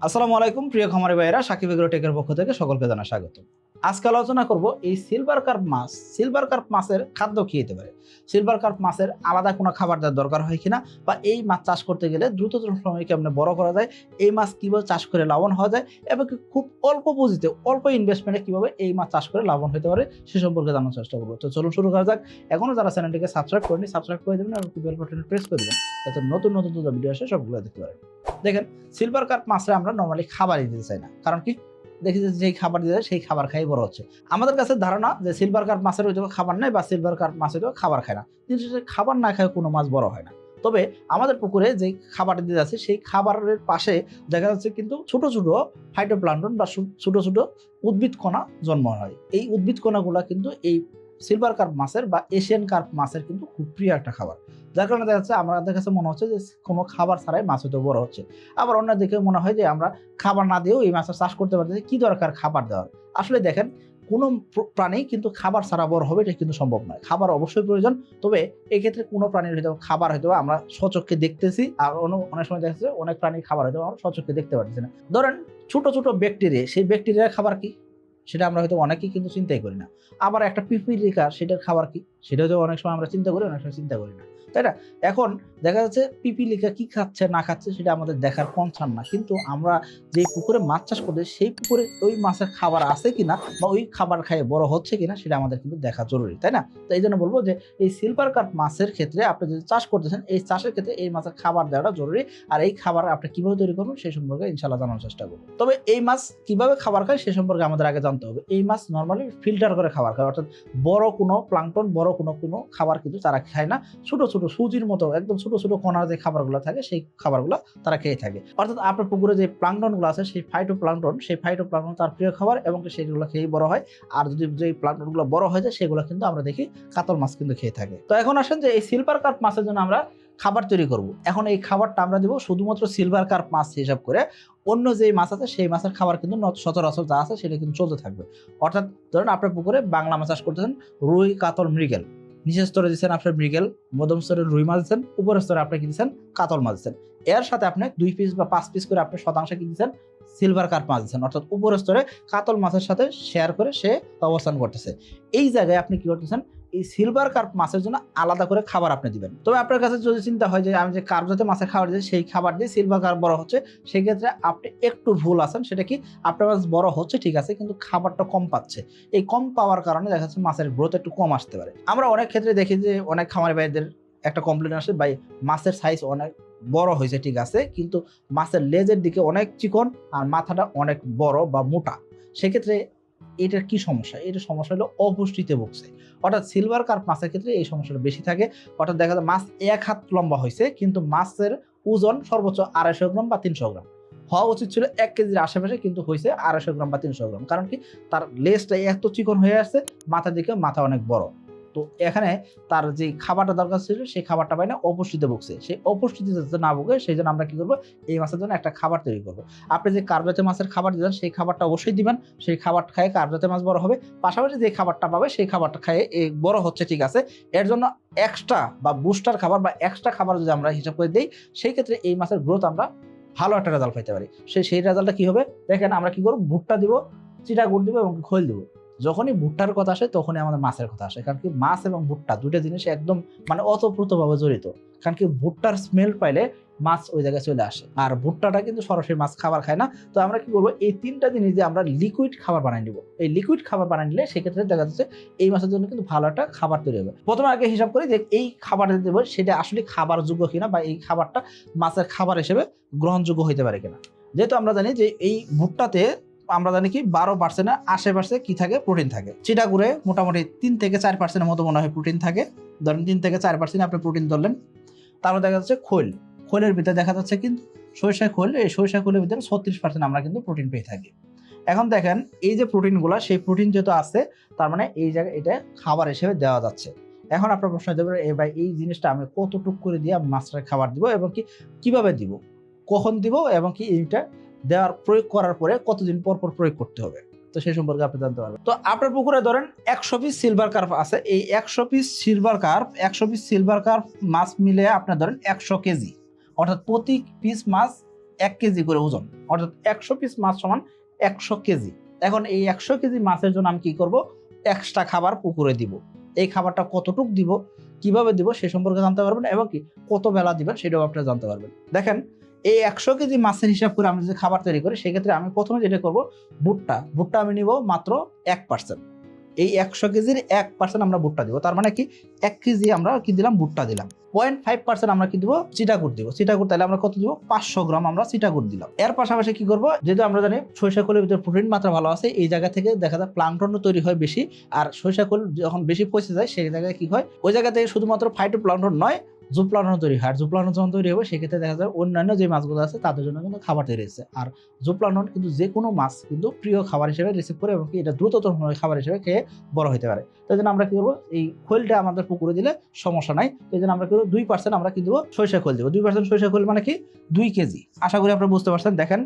আসসালামু আলাইকুম প্রিয় খামারি ভাইয়েরা সাকিব এগ্রো টেকের পক্ষ থেকে সকলকে জানা স্বাগত আজকে আলোচনা করব এই সিলভার কার্প মাছ সিলভার কার্প মাছের খাদ্য কি হতে পারে? সিলভার কার্প মাছের আলাদা কোনো খাবার দেওয়ার দরকার হয় কিনা? বা এই মাছ চাষ করতে গেলে দ্রুততম সময় কেমনে বড় করা যায়? এই মাছ কীভাবে চাষ করে লাভবান হওয়া যায়? এবং খুব অল্প পুঁজিতে, অল্প ইনভেস্টমেন্টে কীভাবে এই মাছ চাষ করে লাভবান হতে পারে সে সম্পর্কে জানার চেষ্টা করব। তো চলুন শুরু করা যাক। এখনও যারা চ্যানেলটিকে সাবস্ক্রাইব করেনি সাবস্ক্রাইব করে দেবেন এবং বেল বাটনে প্রেস করে দেবেন যাতে নতুন নতুন নতুন ভিডিও আসে, সবগুলো দেখতে পারেন। দেখেন সিলভার কার্প মাছরা আমরা নর্মালি খাবারই দিতে চাই না। কারণ কি? দেখি যে যেই খাবার দিয়ে সেই খাবার খাই বড় হচ্ছে। আমাদের কাছে ধারণা যে সিলভার কার্প মাছের ওই খাবার নেয় বা সিলভার কার্প মাছের খাবার খায় না। কিন্তু খাবার না খায় কোনো মাছ বড় হয় না। তবে আমাদের পুকুরে যে খাবারটি দিয়ে আছে সেই খাবারের পাশে দেখা যাচ্ছে কিন্তু ছোট ছোট ফাইটোপ্লান্টন বা ছোট ছোট উদ্ভিদ কণা জন্ম হয়। এই উদ্ভিদ কণাগুলা কিন্তু এই সিলভার কার্প মাছের বা এশিয়ান কার্প মাছের কিন্তু খুব প্রিয় একটা খাবার। যার কারণে দেখা যাচ্ছে আমাদের কাছে মনে হচ্ছে যে কোনো খাবার ছাড়াই মাছ হয়তো বড় হচ্ছে। আবার অন্যদিকে মনে হয় যে আমরা খাবার না দিয়েও এই মাছের চাষ করতে পারতেছি, কি দরকার খাবার দেওয়ার? আসলে দেখেন, কোনো প্রাণী কিন্তু খাবার ছাড়া বড় হবে এটা কিন্তু সম্ভব নয়। খাবার অবশ্যই প্রয়োজন, তবে এক্ষেত্রে কোনো প্রাণীর হয়তো খাবার হয়তো আমরা সচক্ষে দেখতেছি, আর অনেক সময় দেখা যাচ্ছে অনেক প্রাণীর খাবার হয়তো আমরা সচক্ষে দেখতে পারতেছি না। ধরেন ছোট ছোট ব্যাকটেরিয়া সেই ব্যাকটেরিয়ার খাবার কি? সেটা আমরা হয়তো অনেকেই কিন্তু চিন্তাই করি না। আবার একটা পিপিলিকা সেটার খাবার কি? সেটা হয়তো অনেক সময় আমরা চিন্তা করি, অনেক সময় চিন্তা করি না। তাই না? এখন দেখা যাচ্ছে পিপিলিকা কি খাচ্ছে, না খাচ্ছে সেটা আমাদের দেখার কনসার্ন না। কিন্তু আমরা যে পুকুরে মাছ চাষ করতে সেই পুকুরে ওই মাছের খাবার আছে কিনা বা ওই খাবার খাইয়ে বড় হচ্ছে কিনা সেটা আমাদের কিন্তু দেখা জরুরি, তাই না? তো এই জন্য বলব যে এই সিলভার কার্প মাছের ক্ষেত্রে আপনি যদি চাষ করতেছেন এই চাষের ক্ষেত্রে এই মাছের খাবার দেওয়াটা জরুরি। আর এই খাবার আপনি কীভাবে তৈরি করবেন সেই সম্পর্কে ইনশাল্লাহ জানার চেষ্টা করব। তবে এই মাছ কীভাবে খাবার খায়, সে সম্পর্কে আমাদের আগে জানতে হবে। এই মাছ নর্মালি ফিল্টার করে খাবার খায়। অর্থাৎ বড় কোনো প্লাঙ্কটন বড় কোনো কোনো খাবার কিন্তু তারা খায় না। ছোট ছোট সুজির মতো, একদম ছোট ছোট কণার যে খাবারগুলো থাকে, সেই খাবারগুলো তারা খেয়ে থাকে। অর্থাৎ আপনার পুকুরে যে প্লাঙ্কটনগুলো আছে, সেই ফাইটো প্লাঙ্কটন সেই ফাইটো প্লাঙ্কটন তার প্রিয় খাবার এবং সেগুলো খেয়েই বড় হয়। আর যদি যে প্লাঙ্কটনগুলো বড় হয়ে যায়, সেগুলো কিন্তু আমরা দেখি কাতল মাছ কিন্তু খেয়ে থাকে। তো এখন আসেন যে এই সিলভার কার্প মাছের জন্য আমরা খাবার তৈরি করব। এখন এই খাবারটা আমরা দিব শুধুমাত্র সিলভার কার্প মাছ হিসাব করে। অন্য যে মাছ আছে সেই মাছের খাবার কিন্তু সচরাচর যা আছে সেটা কিন্তু চলতে থাকবে। অর্থাৎ ধরেন আপনার পুকুরে বাংলা মাছ চাষ করতেছেন, রুই, কাতল, মৃগেল। নিচের স্তরে দিচ্ছেন আপনার মৃগেল, মধ্যম স্তরে রুই মাছ দিচ্ছেন, উপরের স্তরে আপনি কি দিচ্ছেন? কাতল মাছ দিচ্ছেন। এর সাথে আপনি দুই পিস বা পাঁচ পিস করে আপনি শতাংশে কি দিচ্ছেন? সিলভার কার্প মাছ দিচ্ছেন। অর্থাৎ উপরের স্তরে কাতল মাছের সাথে শেয়ার করে সে অবস্থান করতেছে। এই জায়গায় আপনি কি করতেছেন? এই সিলভার কার্প মাছের জন্য আলাদা করে খাবার আপনি দিবেন। তবে আপনার কাছে যদি চিন্তা হয় যে আমি যে কার্প জাতীয় মাছের খাবার দিই সেই খাবার দিয়ে সিলভার কার্প বড় হচ্ছে, সেক্ষেত্রে আপনি একটু ভুল আছেন, সেটা কি আপনার মাছ বড় হচ্ছে, ঠিক আছে, কিন্তু খাবারটা কম পাচ্ছে। এই কম পাওয়ার কারণে দেখা যাচ্ছে মাছের গ্রোথ একটু কম আসতে পারে। আমরা অনেক ক্ষেত্রে দেখি যে অনেক খামারি ভাইদের একটা কমপ্লেন আসে, ভাই, মাছের সাইজ অনেক বড় হয়েছে, ঠিক আছে, কিন্তু মাছের লেজের দিকে অনেক চিকন আর মাথাটা অনেক বড় বা মোটা। সেক্ষেত্রে এটার কি সমস্যা? এটা সমস্যা হলো অপুষ্টিতে ভুগছে। অর্থাৎ সিলভার কার্প মাছের ক্ষেত্রে এই সমস্যাটা বেশি থাকে। অর্থাৎ দেখা যায় মাছ এক হাত লম্বা হয়েছে, কিন্তু মাছের ওজন সর্বোচ্চ আড়াইশো গ্রাম বা তিনশো গ্রাম। হওয়া উচিত ছিল এক কেজির আশেপাশে, কিন্তু হয়েছে আড়াইশো গ্রাম বা তিনশো গ্রাম। কারণ কি? তার লেজটা এত চিকন হয়ে আসছে, মাথার দিকে মাথা অনেক বড়। তো এখানে তার যে খাবারটা দরকার ছিল, সেই খাবারটা পাই না অপুষ্টিতে ভুগছে। সেই অপুষ্টিতে যাতে না ভুগে, সেই জন্য আমরা কি করব? এই মাছের জন্য একটা খাবার তৈরি করব। আপনি যে কার্বজাতীয় মাছের খাবার দিবেন, সেই খাবারটা অবশ্যই দিবেন। সেই খাবার খায় কার্বজাতীয় মাছ বড় হবে। পাশাপাশি যে খাবারটা পাবে, সেই খাবারটা খায় বড় হচ্ছে, ঠিক আছে? এর জন্য এক্সট্রা বা বুস্টার খাবার বা এক্সট্রা খাবার যদি আমরা হিসাব করে দিই, সেই ক্ষেত্রে এই মাছের গ্রোথ আমরা ভালো একটা রেজাল্ট পাইতে পারি। সেই সেই রেজাল্টটা কী হবে? দেখেন আমরা কি করব? ভুট্টা দিব চিটা গুড় দিব এবং খোল দিব। যখনই ভুট্টার কথা আসে, তখনই আমাদের মাছের কথা আসে। কারণ কি, মাছ এবং ভুট্টা দুইটা জিনিস একদম মানে অতপ্রতভাবে জড়িত। কারণ কি, ভুট্টার স্মেল পাইলে মাছ ওই জায়গায় চলে আসে। আর ভুট্টাটা কিন্তু সরাসরি মাছ খাবার খায় না। তো আমরা কি করব, এই তিনটা জিনিস দিয়ে আমরা লিকুইড খাবার বানিয়ে নিব। এই লিকুইড খাবার বানিয়ে নিলে সেক্ষেত্রে দেখা যাচ্ছে এই মাছের জন্য কিন্তু ভালো একটা খাবার তৈরি হবে। প্রথমে আগে হিসাব করি যে এই খাবারটা দেবো সেটা আসলে খাবার যোগ্য কিনা বা এই খাবারটা মাছের খাবার হিসেবে গ্রহণযোগ্য হইতে পারে কিনা। যেহেতু আমরা জানি যে এই ভুট্টাতে আমরা জানি কি, বারো পার্সেন্টের আশেপাশে কি থাকে? প্রোটিন থাকে। চিটা চিটাগুড়ে মোটামুটি তিন থেকে চার পার্সেন্টের মতো মনে হয় প্রোটিন থাকে। ধরেন তিন থেকে চার পার্সেন্ট আপনি প্রোটিন ধরলেন। তারপর দেখা যাচ্ছে খোল। খোলের ভিতরে দেখা যাচ্ছে কিন্তু সরিষা খোল, এই সরিষা খোলের ভিতরে ছত্রিশ পার্সেন্ট আমরা কিন্তু প্রোটিন পেয়ে থাকি। এখন দেখেন, এই যে প্রোটিনগুলো সেই প্রোটিন যেহেতু আছে, তার মানে এই জায়গায় এটা খাবার হিসেবে দেওয়া যাচ্ছে। এখন আপনার প্রশ্ন হতে পারে ভাই, এই জিনিসটা আমি কতটুক করে দিয়ে আমি মাছটার খাবার দিব এবং কি, কীভাবে দিব? কখন দিব এবং কি এইটা দেওয়ার প্রয়োগ করার পরে কতদিন পর পর প্রয়োগ করতে হবে? তো সেই সম্পর্কে আপনি জানতে পারবেন। তো আপনার পুকুরে ধরেন একশো পিস সিলভার কার্প আছে। এই একশো পিস সিলভার কার্প একশো পিস সিলভার কার্প মাছ মিলে আপনার ধরেন একশো কেজি। অর্থাৎ প্রতি পিস মাছ এক কেজি করে ওজন। অর্থাৎ একশো পিস মাছ সমান একশো কেজি। এখন এই একশো কেজি মাছের জন্য আমি কি করব? এক্সট্রা খাবার পুকুরে দিব। এই খাবারটা কতটুক দিব? কীভাবে দিব? সে সম্পর্কে জানতে পারবেন এবং কি কত বেলা দিবেন সেটাও আপনারা জানতে পারবেন। দেখেন এই একশো কেজি মাছের হিসাব করে আমি যদি খাবার তৈরি করি, সেক্ষেত্রে আমি প্রথমে যেটা করব, ভুট্টা। ভুট্টা আমি নিব মাত্র এক পার্সেন্ট এই একশো কেজির এক পার্সেন্ট আমরা ভুট্টা দিব। তার মানে কি, এক কেজি আমরা কি দিলাম? ভুট্টা দিলাম। পয়েন্ট ফাইভ পার্সেন্ট আমরা কি দিব? চিটাগুড় দিব। চিটাগুড় তাহলে আমরা কত দিব? পাঁচশো গ্রাম আমরা চিটাগুড় দিলাম। এর পাশাপাশি কি করব? যেহেতু আমরা জানি সরিষা খোলের ভিতরে প্রোটিন মাত্রা ভালো আছে, এই জায়গা থেকে দেখা যায় প্লান্টন তৈরি হয় বেশি। আর সরিষা খোল যখন বেশি পচে যায়, সেই জায়গায় কি হয়? ওই জায়গা থেকে শুধুমাত্র ফাইটো প্লান্টন নয় জুপ্লানন তৈরি হয়। আর জুপ্লানন যখন তৈরি হবে, সেক্ষেত্রে দেখা যায় অন্যান্য যে মাছগুলো আছে, তাদের জন্য কিন্তু খাবার তৈরি হয়েছে। আর জুপ্লানন কিন্তু যে কোনো মাছ কিন্তু প্রিয় খাবার হিসেবে রিসিভ করে এবং এটা দ্রুততম খাবার হিসেবে খেয়ে বড় হতে পারে। তো এই জন্য আমরা কি করব, এই খোলটা আমাদের পুকুরে দিলে সমস্যা নাই। তো এই জন্য আমরা কি করব, দুই পার্সেন্ট আমরা কি দেবো সরিষা খোল দেবো। দুই পার্সেন্ট সরিষা খোল মানে কি? দুই কেজি। আশা করি আপনারা বুঝতে পারছেন। দেখেন,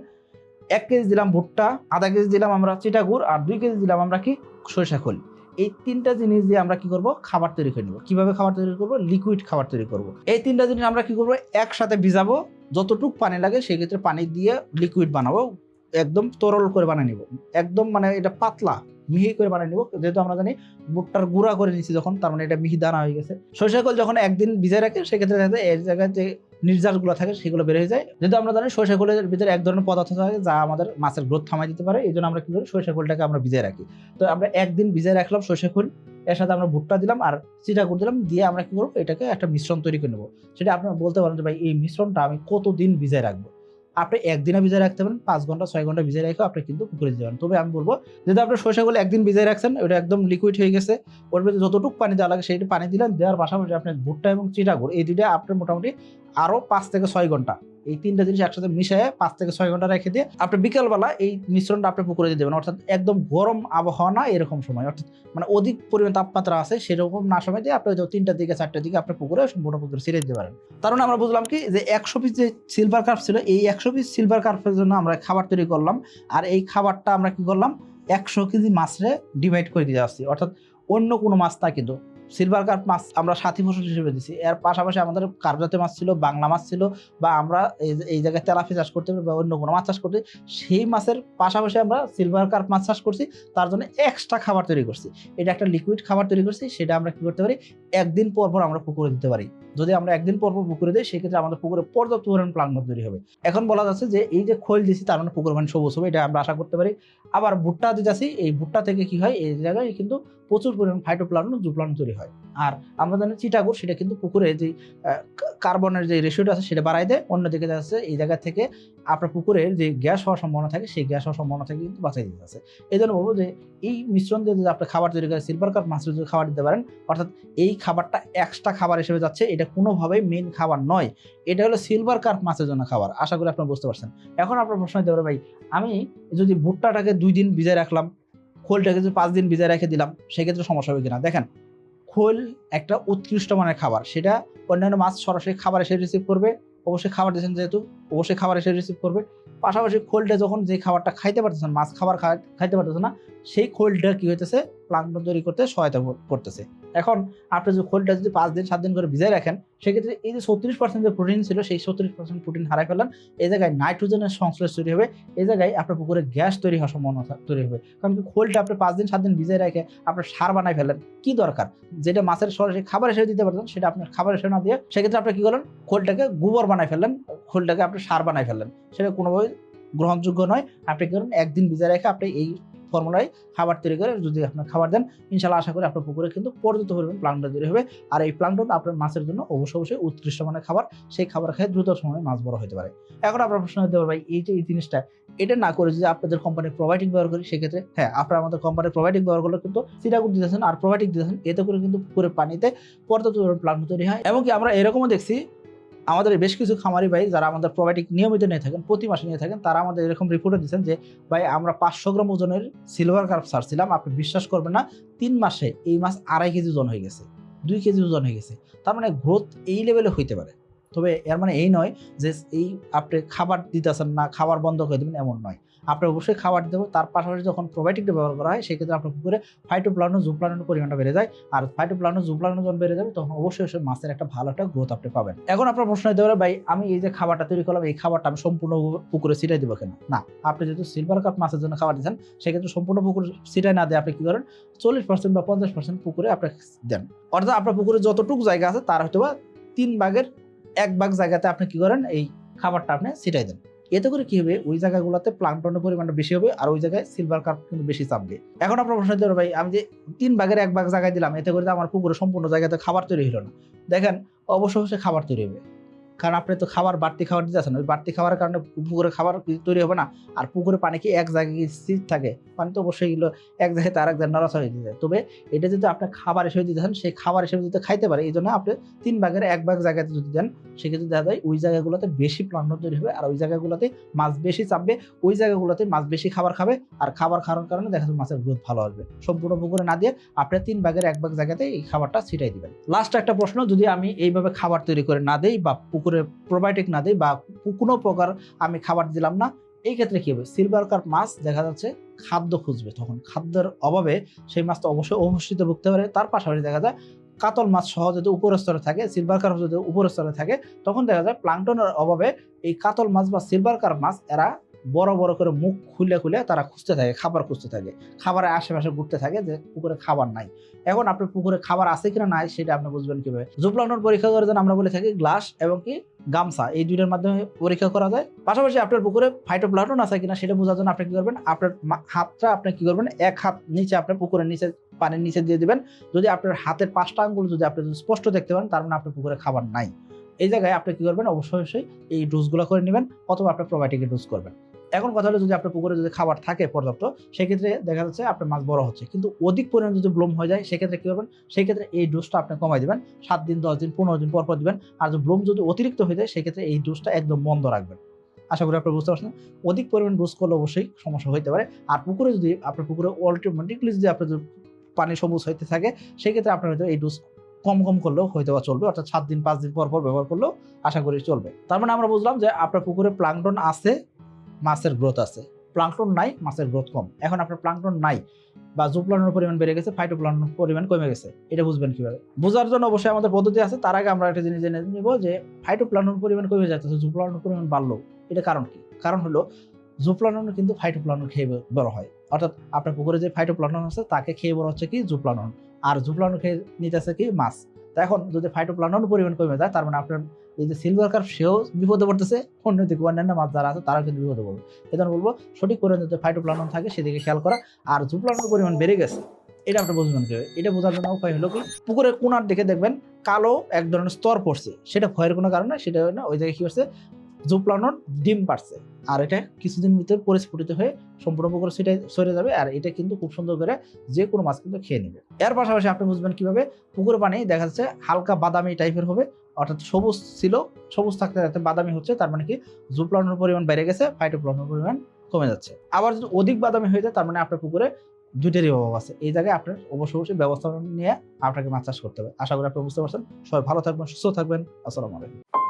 এক কেজি দিলাম ভুট্টা, আধা কেজি দিলাম আমরা চিটাগুড়, আর দুই কেজি দিলাম আমরা কি সরিষা খোল। এই তিনটা জিনিস দিয়ে আমরা কি করব? খাবার তৈরি করে নেব। কীভাবে খাবার তৈরি করব? লিকুইড খাবার তৈরি করব। এই তিনটা জিনিস আমরা কি করব? একসাথে ভিজাবো। যতটুক পানি লাগে সেই ক্ষেত্রে পানি দিয়ে লিকুইড বানাবো। একদম তরল করে বানিয়ে নিব। একদম মানে এটা পাতলা, মিহি করে বানিয়ে নিব। যেহেতু আমরা জানি ভুট্টার গুঁড়া করে নিচ্ছি যখন, তার মানে এটা মিহি দানা হয়ে গেছে। সরিষা কল যখন একদিন ভিজায় রাখে, সেক্ষেত্রে দেখা যায় এর জায়গায় যে নির্যাসগুলো থাকে, সেগুলো বের হয়ে যায়। যেহেতু আমরা জানি সরিষা খোলের ভিতরে এক ধরনের পদার্থ থাকে, যা আমাদের মাছের গ্রোথ থামাই দিতে পারে। এই জন্য আমরা কি করি সরিষা খোলটাকে আমরা ভিজায় রাখি। তো আমরা একদিন ভিজিয়ে রাখলাম সরিষা খোল, এর সাথে আমরা ভুট্টা দিলাম আর চিটা করে দিলাম, দিয়ে আমরা কি করব, এটাকে একটা মিশ্রণ তৈরি করে নেব। সেটা আপনারা বলতে পারেন যে, ভাই, এই মিশ্রণটা আমি কতদিন ভিজায় রাখব? আপনি একদিনে ভিজায় রাখতে পারেন, পাঁচ ঘণ্টা, ছয় ঘণ্টা ভিজায় রেখে আপনি কিন্তু পুকুরে দিতে পারেন। তবে আমি বলব যদি আপনি সরিষাগুলো একদিন ভিজায় রাখছেন, ওটা একদম লিকুইড হয়ে গেছে, ওর ভিতরে যতটুকু পানি দেওয়া লাগে সেইটা পানি দিলেন, দেওয়ার পাশাপাশি আপনি ভুট্টা এবং চিটাগুড় এই দুইটা আপনার মোটামুটি আরও পাঁচ থেকে ছয় ঘণ্টা। এই তিনটা জিনিস একসাথে মিশিয়ে পাঁচ থেকে ছয় ঘণ্টা রেখে দিয়ে আপনি বিকালবেলা এই মিশ্রণটা আপনি পুকুরে দিয়ে দেবেন। অর্থাৎ একদম গরম আবহাওয়া না এরকম সময়। অর্থাৎ মানে অধিক পরিমাণ তাপমাত্রা আছে সেরকম না সময় দিয়ে আপনি তিনটার দিকে, চারটার দিকে আপনি পুকুরে সম্পূর্ণ পুকুরে ছেড়ে দিতে পারেন। তার মানে আমরা বুঝলাম কি যে একশো পিস যে সিলভার কার্প ছিল, এই একশো পিস সিলভার কার্পের জন্য আমরা খাবার তৈরি করলাম। আর এই খাবারটা আমরা কি করলাম? একশো কেজি মাছরে ডিভাইড করে দিয়ে আসছি। অর্থাৎ অন্য কোনো মাছ তা কিন্তু সিলভার কার্প মাছ আমরা সাথী ফসল হিসেবে দিছি। এর পাশাপাশি আমাদের কার্পজাতীয় মাছ ছিল, বাংলা মাছ ছিল, বা আমরা এই জায়গায় তেলাফি চাষ করতে পারি বা অন্য কোনো মাছ চাষ করতে সেই মাছের পাশাপাশি আমরা সিলভার কার্প মাছ চাষ করছি, তার জন্য এক্সট্রা খাবার তৈরি করছি। এটা একটা লিকুইড খাবার তৈরি করছি, সেটা আমরা কি করতে পারি? একদিন পর পর আমরা পুকুরে দিতে পারি। যদি আমরা একদিন পর পর পুকুরে দিই, সেক্ষেত্রে আমাদের পুকুরে পর্যাপ্ত পরিমাণ প্লাঙ্কন তৈরি হবে। এখন বলা যাচ্ছে যে, এই যে খোল দিছি, তার মানে পুকুর মানে সবুজ হবে, এটা আমরা আশা করতে পারি। আবার ভুট্টা দিতেছি, এই ভুট্টা থেকে কি হয়? এই জায়গায় কিন্তু প্রচুর পরিমাণ ফাইটোপ্লান্ট জুপ্লান্ট তৈরি হয়। আর আমরা জানি চিটাগুড় সেটা কিন্তু পুকুরে যে কার্বনের যে রেশিওটা আছে, সেটা বাড়াই দেয়। অন্যদিকে যাচ্ছে, এই জায়গা থেকে আপনার পুকুরের যে গ্যাস হওয়ার সম্ভাবনা থাকে, সেই গ্যাস হওয়ার সম্ভাবনা থেকে কিন্তু বাঁচাই দিতে আছে। এই জন্য বলব যে, এই মিশ্রণ দিয়ে যদি আপনি খাবার তৈরি করে সিলভার কাপ মাছের যদি খাবার দিতে পারেন, অর্থাৎ এই খাবারটা এক্সট্রা খাবার হিসেবে যাচ্ছে, এটা কোনোভাবেই মেন খাবার নয়। এটা হলো সিলভার কার্প মাছের জন্য খাবার, আশা করি আপনারা বুঝতে পারছেন। এখন আপনার প্রশ্ন হতে পারে, ভাই, আমি যদি ভুট্টাটাকে দুই দিন ভিজায় রাখলাম, খোলটাকে যদি পাঁচ দিন ভিজায় রেখে দিলাম, সেক্ষেত্রে সমস্যা হবে কিনা? দেখেন খোল একটা উৎকৃষ্ট মানের খাবার। সেটা অন্যান্য মাছ সরাসরি খাবার এসে রিসিভ করবে, অবশ্যই খাবার দিয়েছেন যেহেতু, অবশ্যই খাবার এসে রিসিভ করবে। পাশাপাশি খোলটা যখন যে খাবারটা খাইতে পারতেছেন, মাছ খাবার খাইতে পারতেছে না সেই খোলটা কি হইতেছে? প্লাঙ্কটন তৈরি করতে সহায়তা করতেছে। এখন আপনি যদি খোলটা যদি পাঁচ দিন, সাত দিন করে ভিজায় রাখেন, সেক্ষেত্রে এই যে ছত্রিশ পার্সেন্ট যে প্রোটিন ছিল, সেই ছত্রিশ পার্সেন্ট প্রোটিন হারাই ফেলেন এই জায়গায় নাইট্রোজেনের সংশ্লেষ তৈরি হবে। এই জায়গায় আপনার পুকুরে গ্যাস তৈরি হওয়ার সম্ভাবনা তৈরি হবে। কারণ কি খোলটা আপনি পাঁচ দিন, সাত দিন ভিজায় রেখে আপনার সার বানাই ফেলেন কি দরকার? যেটা মাছের সরাসরি খাবার হিসেবে দিতে পারতেন, সেটা আপনার খাবার হিসেবে না দিয়ে সেক্ষেত্রে আপনি কি করেন খোলটাকে গোবর বানাই ফেললেন। খোলটাকে আপনি সার বানাই ফেললেন। সেটা কোনোভাবে গ্রহণযোগ্য নয়। আপনি কি করেন একদিন ভিজা রেখে আপনি এই ফর্মুলায় খাবার তৈরি করে যদি আপনার খাবার দেন ইনশাল্লাহ আশা করি আপনার পুকুরে কিন্তু পর্যাপ্ত পরিমাণ প্লান্টন তৈরি হবে। আর এই প্লান্টন আপনার মাছের জন্য অবশ্যই অবশ্যই উৎকৃষ্ট মানের খাবার। সেই খাবার খেয়ে দ্রুত সময়ে মাছ বড় হতে পারে। এখন আপনার প্রশ্ন হতে পারে, ভাই, এই যে এই জিনিসটা, এটা না করে যদি আপনাদের কোম্পানির প্রোভাইডিং ব্যবহার করি, সেক্ষেত্রে হ্যাঁ আপনারা আমাদের কোম্পানির প্রোভাইডিং ব্যবহার করলে কিন্তু সিটাগুড দিতেছেন আর প্রোভাইডিং দিতেছেন, এতে করে কিন্তু পুকুরের পানিতে পর্যাপ্ত পরিমাণ প্লান্টন তৈরি হয়। এবং কি আমরা এরকমও দেখছি আমাদের বেশ কিছু খামারি ভাই যারা আমাদের প্রোবায়োটিক নিয়মিত নিয়ে থাকেন, প্রতি মাসে নিয়ে থাকেন, তারা আমাদের এরকম রিপোর্টে দিচ্ছেন যে, ভাই, আমরা পাঁচশো গ্রাম ওজনের সিলভার কার্প সারছিলাম আপনি বিশ্বাস করবেন না, তিন মাসে এই মাস আড়াই কেজি ওজন হয়ে গেছে, দুই কেজি ওজন হয়ে গেছে। তার মানে গ্রোথ এই লেভেলে হইতে পারে। তবে এর মানে এই নয় যে, এই আপনি খাবার দিতেছেন না, খাবার বন্ধ করে দেবেন, এমন নয়। আপনি অবশ্যই খাবার দেবো তার পাশাপাশি যখন প্রোবায়োটিকটা ব্যবহার করা হয় সেক্ষেত্রে আপনার পুকুরে ফাইটোপ্লানো জুপ্লানোর পরিমাণটা বেড়ে যায়। আর ফাইটোপ্লানো জুপ্লানো যখন বেড়ে যাবে, তখন অবশ্যই সে মাছের একটা ভালো একটা গ্রোথ আপনি পাবেন। এখন আপনার প্রশ্ন হতে পারে, ভাই, আমি এই যে খাবারটা তৈরি করলাম, এই খাবারটা আমি সম্পূর্ণ পুকুরে ছিটাই দেবো কেন? না, আপনি যেহেতু সিলভার কাপ মাছের জন্য খাবার দিচ্ছেন সেক্ষেত্রে সম্পূর্ণ পুকুর ছিটাই না দিয়ে আপনি কি করেন? চল্লিশ পার্সেন্ট বা পঞ্চাশ পার্সেন্ট পুকুরে আপনি দেন। অর্থাৎ আপনার পুকুরে যতটুকু জায়গা আছে, তার হয়তো বা তিন ভাগের এক ভাগ জায়গাতে আপনি কি করেন, এই খাবারটা আপনি ছিটাই দেন। এতে করে কি হবে? ওই জায়গাগুলোতে প্লান্টনের পরিমাণটা বেশি হবে আর ওই জায়গায় সিলভার কার্প কিন্তু বেশি চাপবে। এখন আপনার প্রশ্ন হতে ভাই, আমি যে তিন ভাগের এক ভাগ জায়গায় দিলাম, এতে করে আমার পুকুরে সম্পূর্ণ জায়গাতে খাবার তৈরি হলো না। দেখেন, অবশ্য খাবার তৈরি হবে। কারণ আপনি তো খাবার বাড়তি খাবার দিতে আছেন, ওই বাড়তি খাবারের কারণে পুকুরে খাবার তৈরি হবে না। আর পুকুরে পানি কি এক জায়গায় স্থির থাকে? পানি তো অবশ্যই এগুলো এক জায়গায় তার এক জায়গায় নড়াচড়া দিতে যায়। তবে এটা যদি আপনি খাবার হিসেবে দিতে চান, সেই খাবার হিসেবে যদি খাইতে পারে এই জন্য আপনি তিন ভাগের এক ভাগ জায়গাতে যদি দেন, সেক্ষেত্রে দেখা যায় ওই জায়গাগুলোতে বেশি প্লান্টন তৈরি হবে আর ওই জায়গাগুলোতে মাছ বেশি চাপবে, ওই জায়গাগুলোতে মাছ বেশি খাবার খাবে আর খাবার খাওয়ার কারণে দেখা যাচ্ছে মাছের গ্রোথ ভালো আসবে। সম্পূর্ণ পুকুরে না দিয়ে আপনি তিন ভাগের এক ভাগ জায়গাতে এই খাবারটা ছিটাই দিবেন। লাস্ট একটা প্রশ্ন, যদি আমি এইভাবে খাবার তৈরি করে না দেই বা পুকুরে প্রোবায়োটিক না দিই বা কোনো প্রকার আমি খাবার দিলাম না, এই ক্ষেত্রে কী হবে? সিলভার কার্প মাছ দেখা যাচ্ছে খাদ্য খুঁজবে তখন। খাদ্যের অভাবে সেই মাছটা অবশ্যই অবস্থিত ভুগতে পারে। তার পাশাপাশি দেখা যায় কাতল মাছ সহ যদি উপরের স্তরে থাকে সিলভার কার্প যদি উপরের স্তরে থাকে, তখন দেখা যায় প্লাংটনের অভাবে এই কাতল মাছ বা সিলভার কার্প মাছ এরা বড় বড় করে মুখ খুলে খুলে তারা খুঁজতে থাকে, খাবার খুঁজতে থাকে। খাবারের আশেপাশে ঘুরতে থাকে যে পুকুরে খাবার নাই। এখন আপনার পুকুরে খাবার আছে কিনা নাই সেটা আপনি বুঝবেন কীভাবে? জুপ্লানোর পরীক্ষা করার জন্য আমরা বলে থাকি গ্লাস এবং কি গামছা। এই দুইটার মাধ্যমে পরীক্ষা করা যায়। পাশাপাশি আপনার পুকুরে ফাইটোপ্লাটন আছে কিনা সেটা বোঝার জন্য আপনি কি করবেন? আপনার হাতটা আপনি কি করবেন? এক হাত নিচে আপনার পুকুরের নিচে, পানির নিচে দিয়ে দিবেন। যদি আপনার হাতের পাঁচটা আঙ্গুল যদি আপনি স্পষ্ট দেখতে পারেন, তার মানে আপনার পুকুরে খাবার নাই। এই জায়গায় আপনি কি করবেন? অবশ্যই অবশ্যই এই ডোজগুলো করে নেবেন। অথবা আপনার প্রোবায়োটিকের ডোজ করবেন। এখন কথা হলো যদি আপনার পুকুরে যদি খাবার থাকে পর্যাপ্ত, সেক্ষেত্রে দেখা যাচ্ছে আপনার মাছ বড় হচ্ছে। কিন্তু অধিক পরিমাণে যদি ব্লুম হয়ে যায়, সেক্ষেত্রে কি করবেন? সেক্ষেত্রে এই ডোজটা আপনি কমাই দিবেন। সাত দিন, দশ দিন, পনেরো দিন পর পর দিবেন। আর যদি ব্লুম যদি অতিরিক্ত হয়ে যায়, সেক্ষেত্রে এই ডোজটা একদম বন্ধ রাখবেন। আশা করি আপনি বুঝতে পারছেন। অধিক পরিমাণ ডোজ করলে অবশ্যই সমস্যা হতে পারে। আর পুকুরে যদি, আপনার পুকুরে অল্টিমেটিকলি যদি আপনার পানি সবুজ হইতে থাকে, সেক্ষেত্রে আপনার হয়তো এই ডোজ কম কম করলেও হয়তো বা চলবে। অর্থাৎ সাত দিন, পাঁচ দিন পর পর ব্যবহার করলেও আশা করি চলবে। তার মানে আমরা বুঝলাম যে আপনার পুকুরে প্লাঙ্কটন আছে মাছের গ্রোথ আছে। প্লাঙ্কটন নাই মাছের গ্রোথ কম। এখন আপনার প্লাঙ্কটন নাই বা জুপ্লানোর পরিমাণ বেড়ে গেছে ফাইটোপ্লানোর পরিমাণ কমে গেছে। এটা বুঝবেন কীভাবে? বোঝার জন্য অবশ্যই আমাদের পদ্ধতি আছে। তার আগে আমরা একটা জিনিস জেনে নিব যে ফাইটোপ্লানোর পরিমাণ কমে যাচ্ছে জুপ্লানোর পরিমাণ বাড়লো। এটা কারণ কি? কারণ হলো জুপ্লানন কিন্তু ফাইটোপ্লানন খেয়ে বড় হয়। অর্থাৎ আপনার পুকুরে যে ফাইটোপ্লানন আছে, তাকে খেয়ে বড় হচ্ছে কি? জুপ্লানন আর জুপ্লানন খেয়ে নিতেছে কি? মাছ। তা এখন যদি ফাইটোপ্লানন পরিমাণ কমে যায়, তার মানে আপনার এই যে সিলভার কার্প সেও বিপদে পড়তেছে। অন্যদিকে অন্যান্য মাছ যারা আছে, তারাও কিন্তু বিপদে পড়বে। এজন্য বলব, সঠিক পরিমাণ যদি ফাইটোপ্লানন থাকে, সেদিকে খেয়াল করা। আর জুপ্লানন পরিমাণ বেড়ে গেছে, এটা আপনি বুঝবেন কি এটা বোঝার জন্য উপায় হলো কি পুকুরে কোনার দিকে দেখবেন কালো এক ধরনের স্তর পড়ছে। সেটা ভয়ের কোনো কারণ সেটা না, ওই জায়গায় কি হচ্ছে জুপ্লানন ডিম পারছে আর এটা কিছুদিন ভিতর পরিস্ফুটিত হয়ে সম্পূর্ণ পুকুরে সেটা সরে যাবে, আর এটা কিন্তু খুব সুন্দর করে যে কোনো মাছ কিন্তু খেয়ে নেবে। এর পাশাপাশি আপনি বুঝবেন কীভাবে পুকুর পানি দেখা যাচ্ছে হালকা বাদামি টাইপের হবে, অর্থাৎ সবুজ ছিল, সবুজ থাকতে থাকতে বাদামি হচ্ছে, তার মানে কি জুপ্লানোর পরিমাণ বেড়ে গেছে ফাইটোপ্লানোর পরিমাণ কমে যাচ্ছে। আবার যদি অধিক বাদামি হয়ে যায়, তার মানে আপনার পুকুরে দুইটারই অভাব আছে। এই জায়গায় আপনার অবশ্যই অবশ্যই ব্যবস্থা নিয়ে আপনাকে মাছ চাষ করতে হবে। আশা করি আপনি বুঝতে পারছেন। সবাই ভালো থাকবেন, সুস্থ থাকবেন। আসসালামু আলাইকুম।